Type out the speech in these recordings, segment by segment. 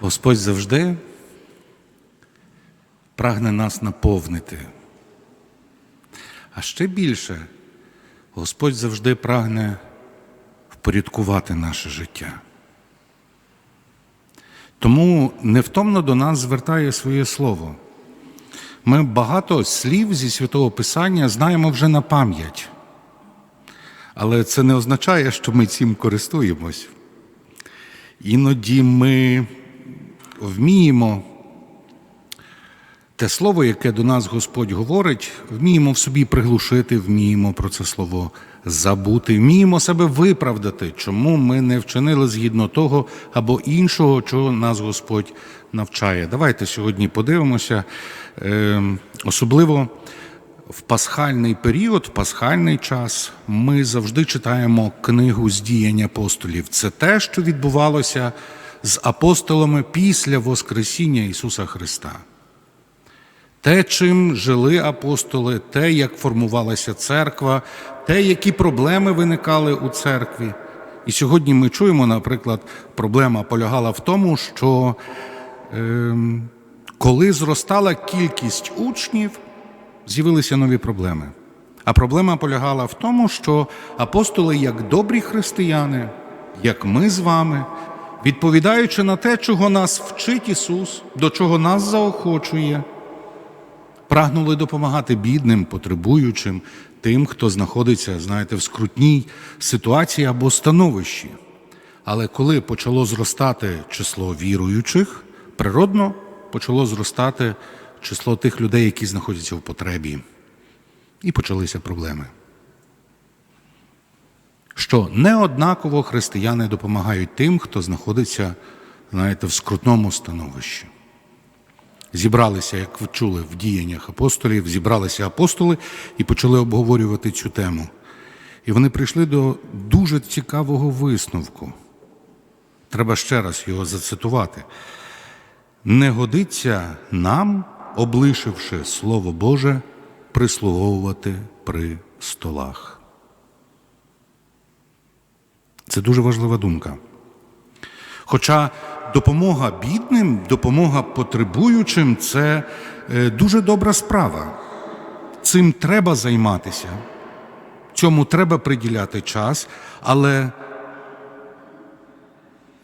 Господь завжди прагне нас наповнити. А ще більше Господь завжди прагне впорядкувати наше життя. Тому невтомно до нас звертає своє слово. Ми багато слів зі святого Писання знаємо вже на пам'ять. Але це не означає, що ми цим користуємось. Іноді ми вміємо те слово, яке до нас Господь говорить, вміємо в собі приглушити, вміємо про це слово забути, вміємо себе виправдати, чому ми не вчинили згідно того або іншого, чого нас Господь навчає. Давайте сьогодні подивимося, е, особливо. В пасхальний період, в пасхальний час, ми завжди читаємо книгу з діянь апостолів. Це те, що відбувалося з апостолами після Воскресіння Ісуса Христа. Те, чим жили апостоли, те, як формувалася церква, те, які проблеми виникали у церкві. І сьогодні ми чуємо, наприклад, проблема полягала в тому, що е, коли зростала кількість учнів, з'явилися нові проблеми. А проблема полягала в тому, що апостоли, як добрі християни, як ми з вами, відповідаючи на те, чого нас вчить Ісус, до чого нас заохочує, прагнули допомагати бідним, потребуючим, тим, хто знаходиться, знаєте, в скрутній ситуації або становищі. Але коли почало зростати число віруючих, природно почало зростати число тих людей, які знаходяться в потребі. І почалися проблеми. Що неоднаково християни допомагають тим, хто знаходиться, знаєте, в скрутному становищі. Зібралися, як ви чули, в діяннях апостолів, зібралися апостоли і почали обговорювати цю тему. І вони прийшли до дуже цікавого висновку. Треба ще раз його зацитувати. Не годиться нам, облишивши Слово Боже, прислуговувати при столах. Це дуже важлива думка. Хоча допомога бідним, допомога потребуючим це е, дуже добра справа. Цим треба займатися, цьому треба приділяти час, але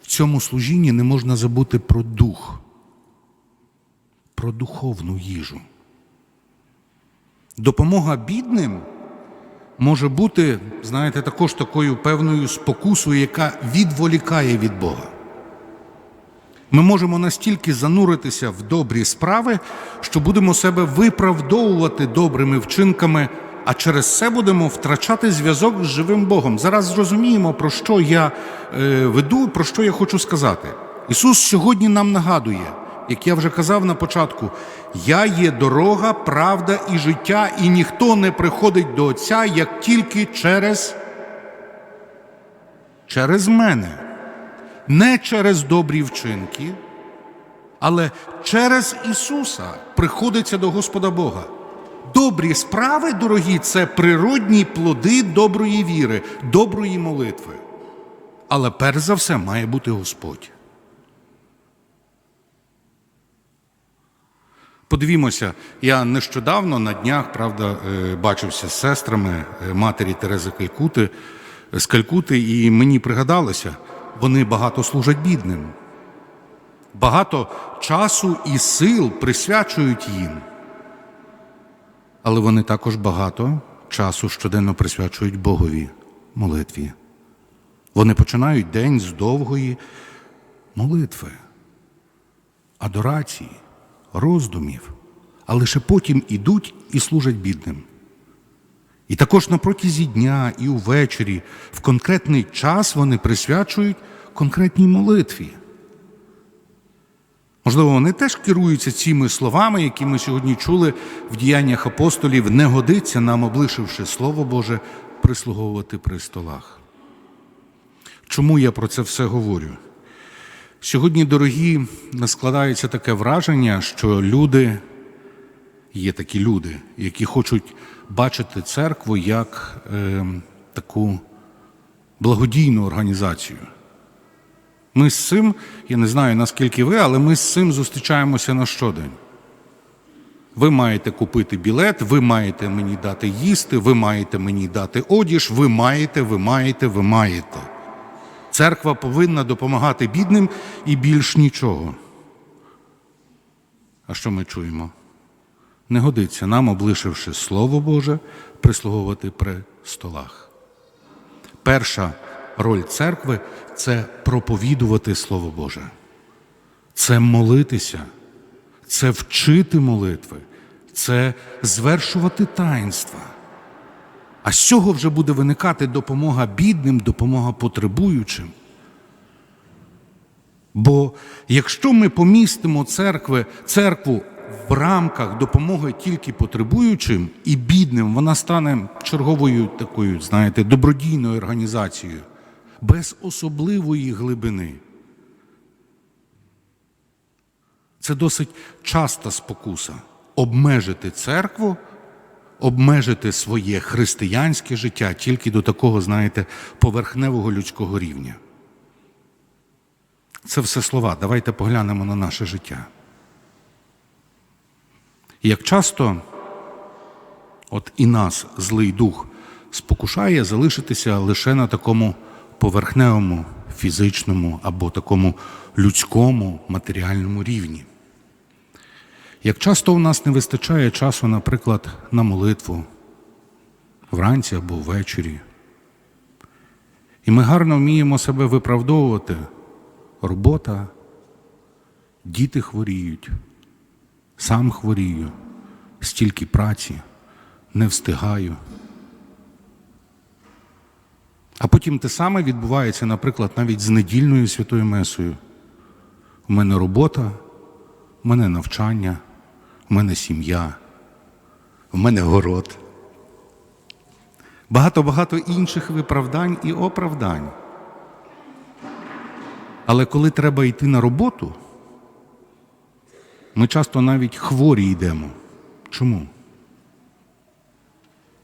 в цьому служінні не можна забути про дух, про духовну їжу. Допомога бідним може бути, знаєте, також такою певною спокусою, яка відволікає від Бога. Ми можемо настільки зануритися в добрі справи, що будемо себе виправдовувати добрими вчинками, а через це будемо втрачати зв'язок з живим Богом. Зараз зрозуміємо, про що я е, веду, про що я хочу сказати. Ісус сьогодні нам нагадує, як я вже казав на початку, я є дорога, правда і життя, і ніхто не приходить до Отця, як тільки через, через мене не через добрі вчинки, але через Ісуса приходиться до Господа Бога. Добрі справи, дорогі, це природні плоди доброї віри, доброї молитви. Але перш за все має бути Господь. Подивімося, я нещодавно на днях, правда, е, бачився з сестрами е, матері Терези Калькути, з Калькути, і мені пригадалося, вони багато служать бідним. Багато часу і сил присвячують їм. Але вони також багато часу щоденно присвячують Богові молитві. Вони починають день з довгої молитви, адорації, роздумів, а лише потім ідуть і служать бідним. І також на протязі дня і увечері в конкретний час вони присвячують конкретній молитві. Можливо, вони теж керуються цими словами, які ми сьогодні чули в діяннях апостолів, не годиться нам, облишивши Слово Боже, прислуговувати при столах. Чому я про це все говорю? Сьогодні, дорогі, складається таке враження, що люди, є такі люди, які хочуть бачити церкву як е, таку благодійну організацію. Ми з цим, я не знаю наскільки ви, але ми з цим зустрічаємося на щодень. Ви маєте купити білет, ви маєте мені дати їсти, ви маєте мені дати одіж, ви маєте, ви маєте, ви маєте. Церква повинна допомагати бідним і більш нічого. А що ми чуємо? Не годиться нам, облишивши Слово Боже, прислуговувати при столах. Перша роль церкви це проповідувати Слово Боже, це молитися, це вчити молитви, це звершувати таїнства. А з цього вже буде виникати допомога бідним, допомога потребуючим. Бо якщо ми помістимо церкви, церкву в рамках допомоги тільки потребуючим і бідним, вона стане черговою такою, знаєте, добродійною організацією, без особливої глибини. Це досить часта спокуса обмежити церкву, обмежити своє християнське життя тільки до такого, знаєте, поверхневого людського рівня. Це все слова. Давайте поглянемо на наше життя. Як часто от і нас злий дух спокушає залишитися лише на такому поверхневому, фізичному або такому людському матеріальному рівні. Як часто у нас не вистачає часу, наприклад, на молитву вранці або ввечері. І ми гарно вміємо себе виправдовувати. Робота, діти хворіють, сам хворію, стільки праці, не встигаю. А потім те саме відбувається, наприклад, навіть з недільною святою Месою. У мене робота, у мене навчання, у мене сім'я, у мене город. Багато-багато інших виправдань і оправдань. Але коли треба йти на роботу, ми часто навіть хворі йдемо. Чому?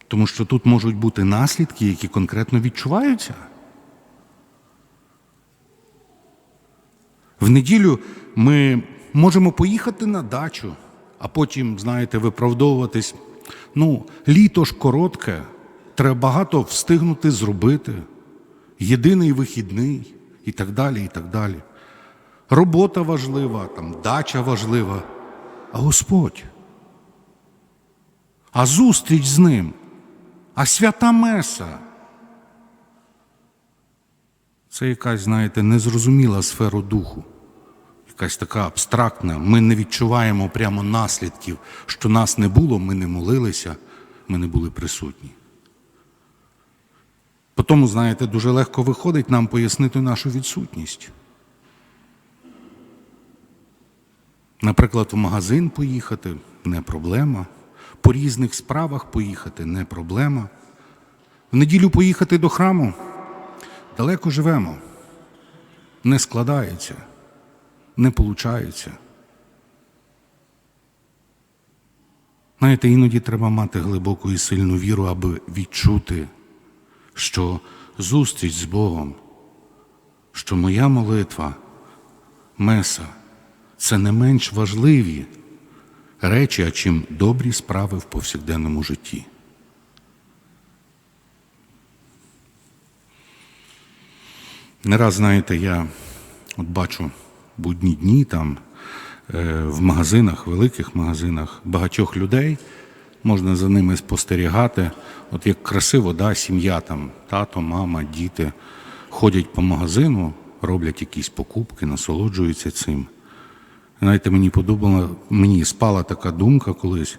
Тому що тут можуть бути наслідки, які конкретно відчуваються. В неділю ми можемо поїхати на дачу, а потім, знаєте, виправдовуватись. Ну, літо ж коротке, треба багато встигнути зробити. Єдиний вихідний і так далі, і так далі. Робота важлива, там, дача важлива, а Господь. А зустріч з ним, а свята Меса. Це якась, знаєте, незрозуміла сфера духу, якась така абстрактна. Ми не відчуваємо прямо наслідків, що нас не було, ми не молилися, ми не були присутні. По тому, знаєте, дуже легко виходить нам пояснити нашу відсутність. Наприклад, в магазин поїхати не проблема. По різних справах поїхати не проблема. В неділю поїхати до храму далеко живемо. Не складається, не получається. Знаєте, іноді треба мати глибоку і сильну віру, аби відчути що зустріч з Богом, що моя молитва, меса це не менш важливі речі, а чим добрі справи в повсякденному житті. Не раз, знаєте, я от бачу будні дні там е, в магазинах, великих магазинах багатьох людей можна за ними спостерігати. От як красиво, да, сім'я там, тато, мама, діти ходять по магазину, роблять якісь покупки, насолоджуються цим. Знаєте, мені подобала, мені спала така думка колись.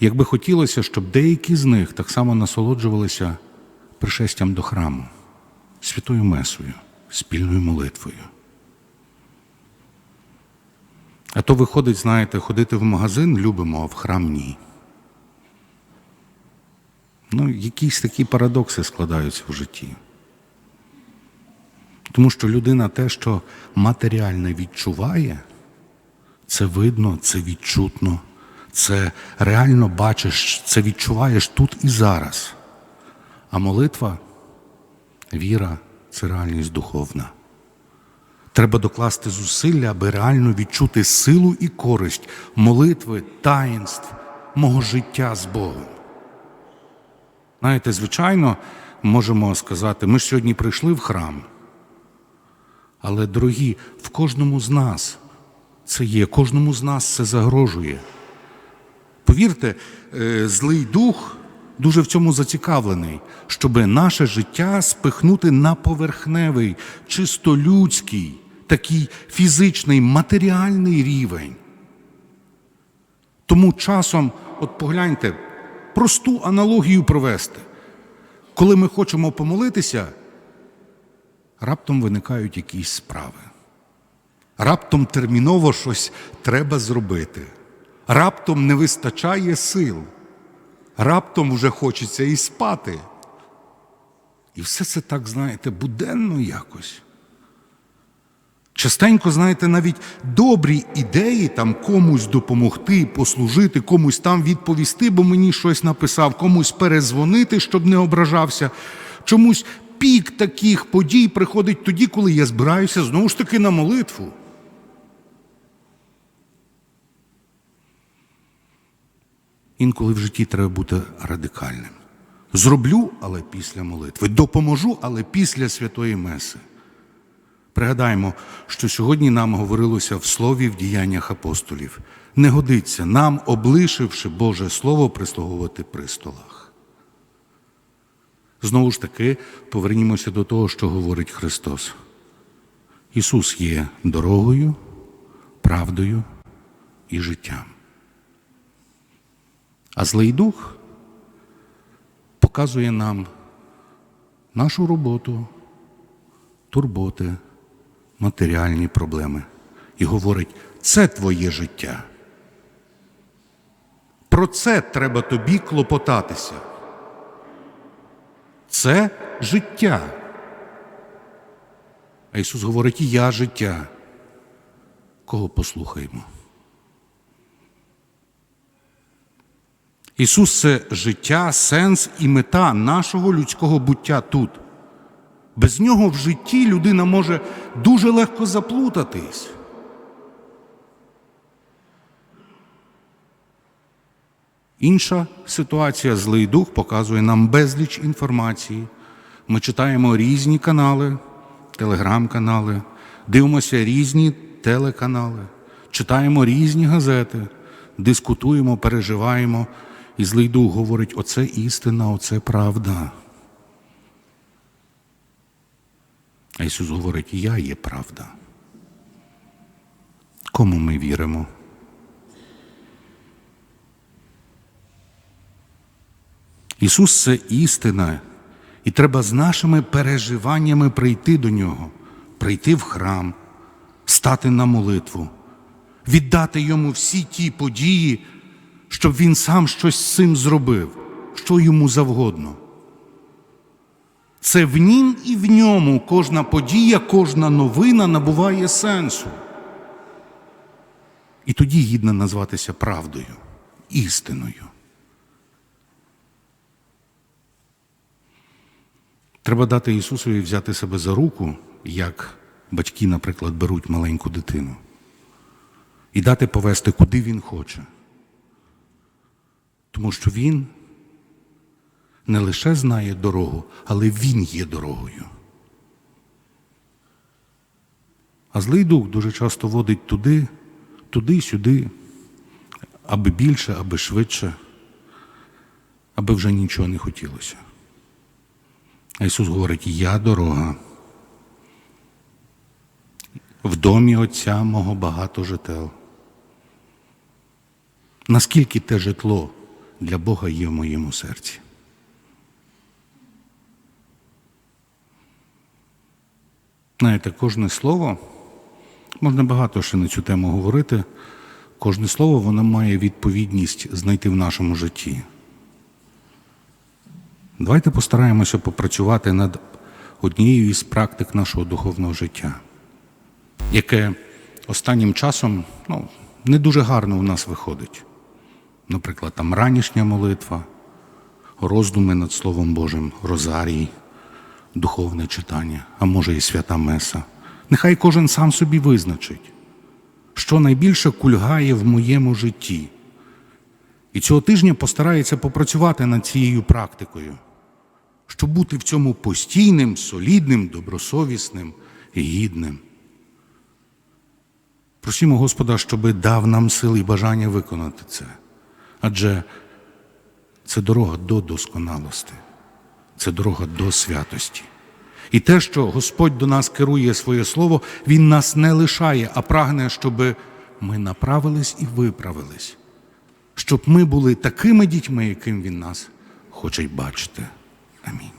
Якби хотілося, щоб деякі з них так само насолоджувалися пришестям до храму, святою Месою, спільною молитвою. А то виходить, знаєте, ходити в магазин любимо, а в храм ні. Ну, якісь такі парадокси складаються в житті. Тому що людина те, що матеріальне відчуває, це видно, це відчутно, це реально бачиш, це відчуваєш тут і зараз. А молитва, віра це реальність духовна. Треба докласти зусилля, аби реально відчути силу і користь молитви, таїнств, мого життя з Богом. Знаєте, звичайно, можемо сказати, ми ж сьогодні прийшли в храм. Але, дорогі, в кожному з нас це є, кожному з нас це загрожує. Повірте, е, злий дух дуже в цьому зацікавлений, щоб наше життя спихнути на поверхневий, чисто людський, такий фізичний, матеріальний рівень. Тому часом, от погляньте, просту аналогію провести. Коли ми хочемо помолитися, раптом виникають якісь справи. Раптом терміново щось треба зробити. Раптом не вистачає сил. Раптом вже хочеться і спати. І все це так, знаєте, буденно якось. Частенько, знаєте, навіть добрі ідеї там комусь допомогти, послужити, комусь там відповісти, бо мені щось написав, комусь перезвонити, щоб не ображався. Чомусь пік таких подій приходить тоді, коли я збираюся знову ж таки на молитву. Інколи в житті треба бути радикальним. Зроблю, але після молитви. Допоможу, але після святої Меси. Пригадаємо, що сьогодні нам говорилося в слові в діяннях апостолів. Не годиться нам, облишивши Боже Слово, прислуговувати при столах. Знову ж таки, повернімося до того, що говорить Христос. Ісус є дорогою, правдою і життям. А злий дух показує нам нашу роботу, турботи, матеріальні проблеми і говорить: це твоє життя. Про це треба тобі клопотатися. Це життя. А Ісус говорить, і я життя. Кого послухаємо? Ісус це життя, сенс і мета нашого людського буття тут. Без нього в житті людина може дуже легко заплутатись. Інша ситуація, злий дух показує нам безліч інформації. Ми читаємо різні канали, телеграм-канали, дивимося різні телеканали, читаємо різні газети, дискутуємо, переживаємо. І злий дух говорить: оце істина, оце правда. А Ісус говорить, я є правда. Кому ми віримо? Ісус це істина, і треба з нашими переживаннями прийти до Нього, прийти в храм, стати на молитву, віддати Йому всі ті події, щоб Він сам щось з цим зробив, що йому завгодно. Це в нім і в ньому кожна подія, кожна новина набуває сенсу. І тоді гідна назватися правдою, істиною. Треба дати Ісусові взяти себе за руку, як батьки, наприклад, беруть маленьку дитину, і дати повести, куди він хоче. Тому що Він не лише знає дорогу, але Він є дорогою. А злий дух дуже часто водить туди, туди, сюди, аби більше, аби швидше, аби вже нічого не хотілося. А Ісус говорить: Я дорога. В домі Отця мого багато жител. Наскільки те житло для Бога є в моєму серці? Знаєте, кожне слово, можна багато ще на цю тему говорити, кожне слово воно має відповідність знайти в нашому житті. Давайте постараємося попрацювати над однією із практик нашого духовного життя, яке останнім часом ну, не дуже гарно у нас виходить. Наприклад, там ранішня молитва, роздуми над Словом Божим, розарій, духовне читання, а може і свята Меса. Нехай кожен сам собі визначить, що найбільше кульгає в моєму житті. І цього тижня постарається попрацювати над цією практикою, щоб бути в цьому постійним, солідним, добросовісним і гідним. Просімо Господа, щоби дав нам сили і бажання виконати це. Адже це дорога до досконалості, це дорога до святості. І те, що Господь до нас керує своє слово, Він нас не лишає, а прагне, щоб ми направились і виправились, щоб ми були такими дітьми, яким Він нас хоче й бачити. Амінь.